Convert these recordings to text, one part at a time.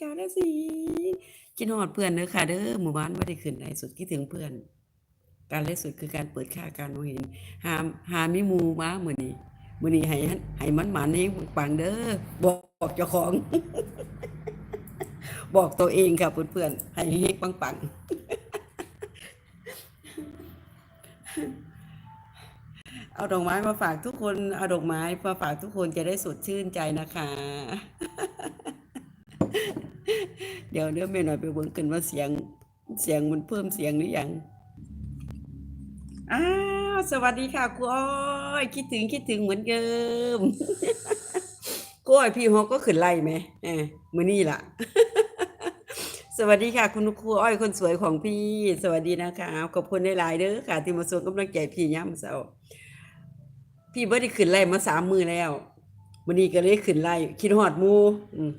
กาลสินธุ์คิดฮอดเพื่อนเด้อค่ะเด้อหมู่บ้านบ่ได้ขึ้นไลฟ์สดคิดถึงเพื่อน การไลฟ์สดคือการเปิดค่าการมองเห็น หามหามีหมู่มาเหมือนนี้มือนี้ให้ให้มันหมานเฮงปังเด้อบอกเจ้าของ บอกตัวเองค่ะเพื่อนๆให้เฮงปังเอาดอกไม้มาฝากทุกคนเอาดอกไม้มาฝากทุกคนจะได้สดชื่นใจนะคะ เดี๋ยวเดี๋ยวแม่หน่อยไปเบิ่งกันว่าเสียงเสียงมันเพิ่มเสียงหรือยังอ้าวสวัสดีค่ะครูอ้อยคิดถึงคิดถึงเหมือนเดิมครูอ้อยพี่ฮอกก็ขึ้นไล่ไหมเออมือนี้ล่ะ สวัสดีค่ะ คุณครูอ้อยคนสวยของพี่ สวัสดีนะคะขอบคุณหลายๆเด้อค่ะ ที่มาส่งกำลังใจพี่ย่ำเช้าพี่บ่ได้ขึ้นไล่มาสามมือแล้ววันนี้ก็เลยขึ้นไล่คิดฮอดมูอืม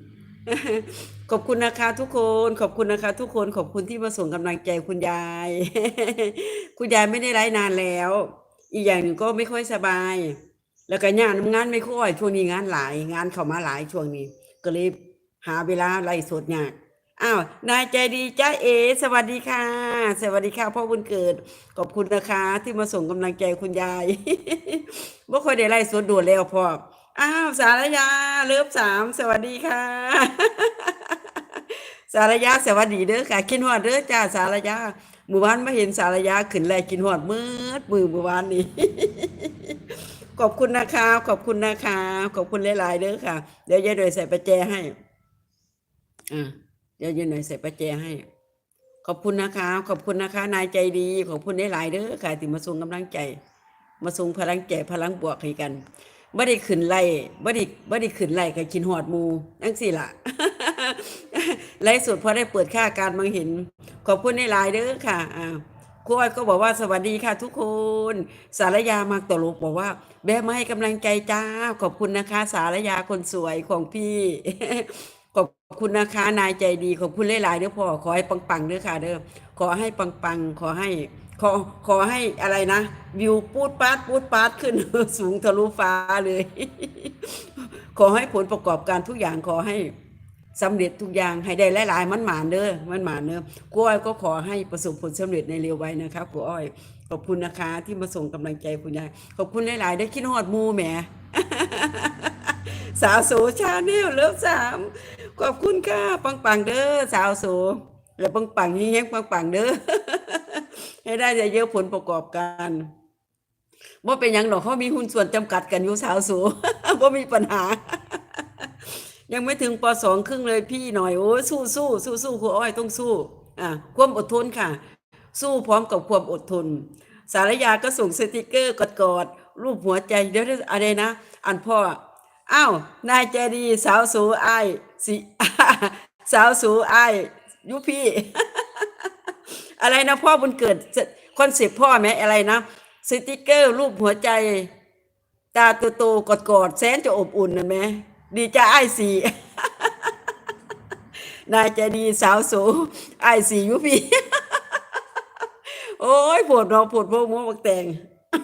ขอบคุณนะคะทุกคน ขอบคุณนะคะ ทุกคนขอบคุณที่มาส่งกำลังใจคุณยาย คุณยายไม่ได้ไลฟ์นานแล้ว อีกอย่างหนึ่งก็ไม่ค่อยสบาย แล้วก็งานงานไม่ค่อย ช่วงนี้งานหลายงานเข้ามาหลายช่วงนี้ ก็เลยหาเวลาไล่สดยากอ้าวนายใจดีจ้าเอ สวัสดีค่ะ สวัสดีค่ะพ่อบุญเกิด ขอบคุณนะคะ ที่มาส่งกำลังใจคุณยายบ่ค่อยได้ไล่สดด่วนแล้วพ่อ อ้าวสารยาเลิฟสามสวัสดีค่ะ สารยาสวัสดีเด้อค่ะกินฮอดเด้อจ้าสารยาหมู่บ้านมาเห็นสารยาขึ้นแลกินฮอดมืดมือเมื่อวานนี้ ขอบคุณนะคะ ขอบคุณนะคะ ขอบคุณหลายๆเด้อค่ะ เดี๋ยวยายหน่อยใส่ประแจให้อ่าเดี๋ยวยายหน่อยใส่ประแจให้ขอบคุณนะคะ ขอบคุณนะคะ นายใจดีขอบคุณหลายๆเด้อค่ะที่มาส่งกำลังใจ มาส่งพลังใจพลังบวกให้กัน บ่ได้ขึ้นไล่บ่ได้บ่ได้ขึ้นไล่กับกินหอดหมูจังซี่ล่ะไล่สุดพอได้เปิดค่าการมองเห็น ขอบคุณในหลายเด้อค่ะอ่าครูอ้อยก็บอกว่าสวัสดีค่ะทุกคน สารยามากตลกบอกว่า แบมาให้กำลังใจจ้า ขอบคุณนะคะ สารยาคนสวยของพี่ ขอบคุณนะคะนายใจดีขอบคุณหลายๆเด้อพ่อขอให้ปังๆเด้อค่ะเด้อขอให้ปังๆขอให้ ขอขอให้อะไรนะวิวปูดปาดปูดปาดขึ้นสูงทะลุฟ้าเลย ขอให้ผลประกอบการทุกอย่างขอให้สำเร็จทุกอย่างให้ได้หลายๆมันหมานเด้อมันหมานเด้อกูอ้อยก็ขอให้ประสบผลสำเร็จในเร็วไว้นะครับกูอ้อยขอบคุณนะคะ ที่มาส่งกำลังใจคุณยายขอบคุณหลายๆได้คิดฮอดมูแหมสาวโสชาแนลเลิฟสามขอบคุณค่ะปังปังๆเด้อสาวโสแล้วปังปังๆยิ่งยังปังปังๆเด้อ ให้ได้เยอะผลประกอบการว่าเป็นยังหรอกเขามีหุ้นส่วนจำกัดกันอยู่สาวสูว่ามีปัญหา ยังไม่ถึงปสองครึ่งเลยพี่หน่อยโอ้ยสู้สู้สู้สู้ครูอ้อยต้องสู้อะความอดทนค่ะ สู้พร้อมกับความอดทน สารยาก็ส่งสติกเกอร์กอดๆรูปหัวใจเดี๋ยวเดี๋ยวอะไรนะ อันพ่ออ้าวนายใจดีสาวสูไอสิสาวสูไอยยุพี่ อะไรนะพ่อบุญเกิดคอนเซปต์พ่อไหมอะไรนะสติกเกอร์รูปหัวใจ ตาโตๆกอดๆแสนจะอบอุ่นนะแม่ดีจ้าไอ้สีนายใจดีสาวสูไอ้สียุพี่โอ้ยปวดเราปวดพวกมัวบักแตง